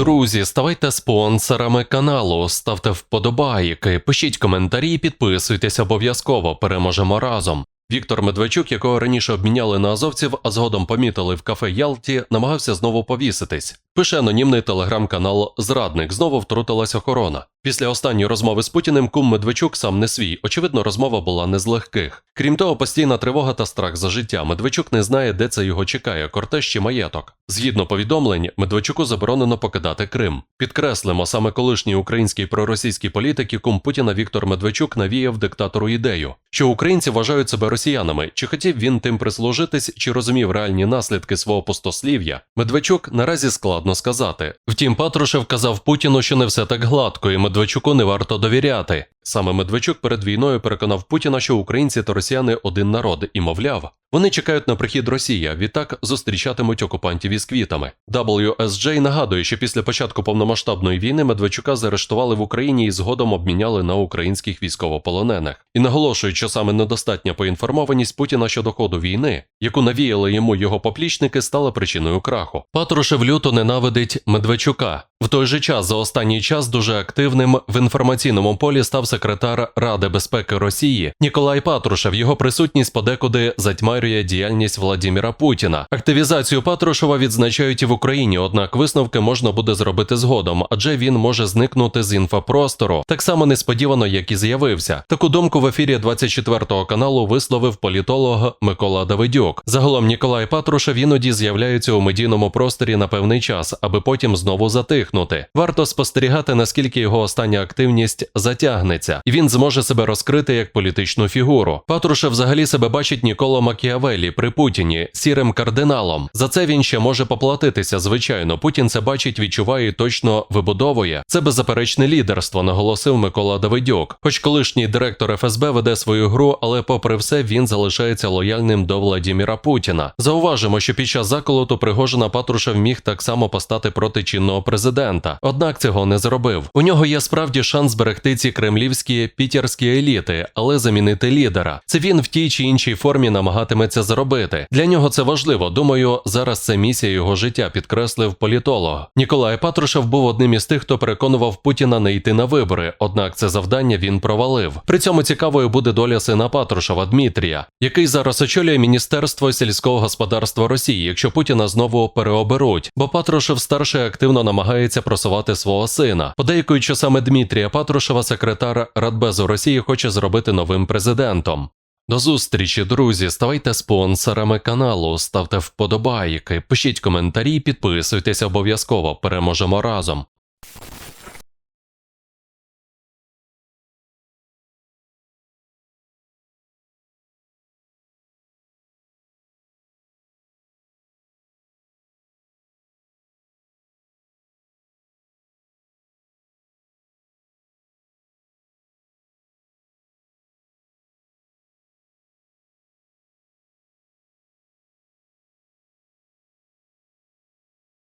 Друзі, ставайте спонсорами каналу, ставте вподобайки, пишіть коментарі, підписуйтесь обов'язково. Переможемо разом. Віктор Медведчук, якого раніше обміняли на азовців, а згодом помітили в кафе Ялті, намагався знову повіситись. Пише анонімний телеграм-канал Зрадник. Знову втрутилась охорона. Після останньої розмови з Путіним кум Медведчук сам не свій. Очевидно, розмова була не з легких. Крім того, постійна тривога та страх за життя. Медведчук не знає, де це його чекає, кортеж чи маєток. Згідно повідомлень, Медведчуку заборонено покидати Крим. Підкреслимо, саме колишній український проросійський політик і кум Путіна Віктор Медведчук навіяв диктатору ідею, що українці вважають себе росіянами. Чи хотів він тим прислужитись, чи розумів реальні наслідки свого пустослів'я? Медведчук наразі складно сказати. Втім, Патрушев казав Путіну, що не все так гладко, і Медведчуку не варто довіряти. Саме Медведчук перед війною переконав Путіна, що українці та росіяни один народ, і мовляв, вони чекають на прихід Росії, а відтак зустрічатимуть окупантів із квітами. WSJ нагадує, що після початку повномасштабної війни Медведчука заарештували в Україні і згодом обміняли на українських військовополонених. І наголошують, що саме недостатня поінформованість Путіна щодо ходу війни, яку навіяли йому його поплічники, стала причиною краху. Патрушев люто ненавидить Медведчука. В той же час за останній час дуже активним в інформаційному полі став секретар Ради безпеки Росії Ніколай Патрушев. Його присутність подекуди затьмарює діяльність Владіміра Путіна. Активізацію Патрушева відзначають і в Україні, однак висновки можна буде зробити згодом, адже він може зникнути з інфопростору так само несподівано, як і з'явився. Таку думку в ефірі 24 каналу висловив політолог Микола Давидюк. Загалом Ніколай Патрушев іноді з'являється у медійному просторі на певний час, аби потім знову затихнути. Варто спостерігати, наскільки його остання активність затягнеться, і він зможе себе розкрити як політичну фігуру. Патрушев взагалі себе бачить Ніколо Макіавелі при Путіні сірим кардиналом. За це він ще може поплатитися. Звичайно, Путін це бачить, відчуває і точно вибудовує. Це беззаперечне лідерство, наголосив Микола Давидюк. Хоч колишній директор ФСБ веде свою гру, але попри все він залишається лояльним до Владіміра Путіна. Зауважимо, що під час заколоту Пригожина Патрушев міг так само постати проти чинного президента, однак цього не зробив. У нього є справді шанс зберегти ці кремлівські пітерські еліти, але замінити лідера. Це він в тій чи іншій формі намагатиметься зробити. Для нього це важливо. Думаю, зараз це місія його життя, підкреслив політолог. Ніколай Патрушев був одним із тих, хто переконував Путіна не йти на вибори. Однак це завдання він провалив. При цьому цікавою буде доля сина Патрушева Дмитрія, який зараз очолює Міністерство сільського господарства Росії, якщо Путіна знову переоберуть. Бо Патрушев старший активно намагається просувати свого сина. Подейкують, що саме Дмитрія Патрушева, секретар Радбезу Росії, хоче зробити новим президентом. До зустрічі, друзі. Ставайте спонсорами каналу, ставте вподобайки, пишіть коментарі, підписуйтесь обов'язково. Переможемо разом.